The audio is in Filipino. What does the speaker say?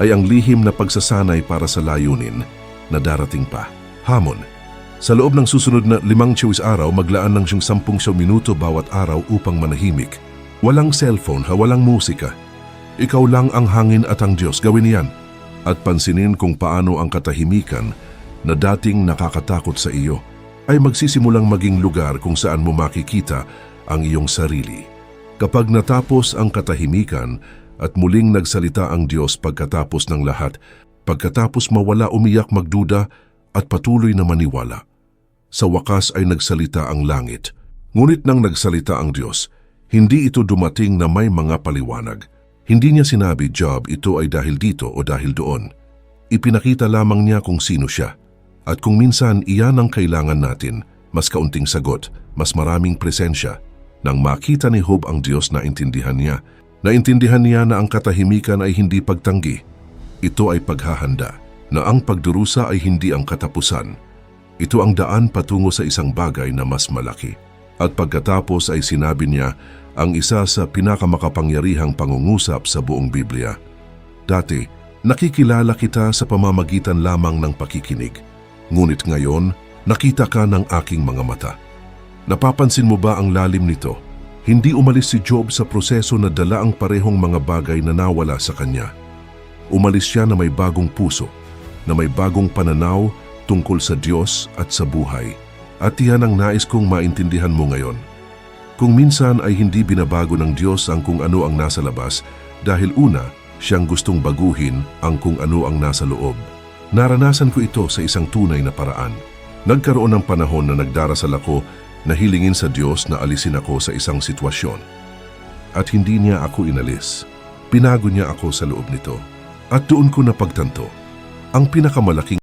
ay ang lihim na pagsasanay para sa layunin na darating pa. Hamon. Sa loob ng susunod na limang chewis araw, maglaan ng siyang sampung siyang minuto bawat araw upang manahimik. Walang cellphone ha, walang musika. Ikaw lang ang hangin at ang Diyos. Gawin niyan. At pansinin kung paano ang katahimikan na dating nakakatakot sa iyo ay magsisimulang maging lugar kung saan mo makikita ang iyong sarili. Kapag natapos ang katahimikan at muling nagsalita ang Diyos pagkatapos ng lahat, pagkatapos mawala umiyak magduda at patuloy na maniwala. Sa wakas ay nagsalita ang langit. Ngunit nang nagsalita ang Diyos, hindi ito dumating na may mga paliwanag. Hindi niya sinabi, Job, ito ay dahil dito o dahil doon. Ipinakita lamang niya kung sino siya. At kung minsan iyan ang kailangan natin, mas kaunting sagot, mas maraming presensya. Nang makita ni Job ang Diyos na intindihan niya, naintindihan niya na ang katahimikan ay hindi pagtanggi. Ito ay paghahanda, na ang pagdurusa ay hindi ang katapusan. Ito ang daan patungo sa isang bagay na mas malaki. At pagkatapos ay sinabi niya ang isa sa pinakamakapangyarihang pangungusap sa buong Biblia. Dati, nakikilala kita sa pamamagitan lamang ng pakikinig. Ngunit ngayon, nakita ka ng aking mga mata. Napapansin mo ba ang lalim nito? Hindi umalis si Job sa proseso na dala ang parehong mga bagay na nawala sa kanya. Umalis siya na may bagong puso, na may bagong pananaw tungkol sa Diyos at sa buhay. At iyan ang nais kong maintindihan mo ngayon. Kung minsan ay hindi binabago ng Diyos ang kung ano ang nasa labas dahil una, siyang gustong baguhin ang kung ano ang nasa loob. Naranasan ko ito sa isang tunay na paraan. Nagkaroon ng panahon na nagdarasal ako na hilingin sa Diyos na alisin ako sa isang sitwasyon. At hindi niya ako inalis. Pinago niya ako sa loob nito. At doon ko napagtanto, ang pinakamalaking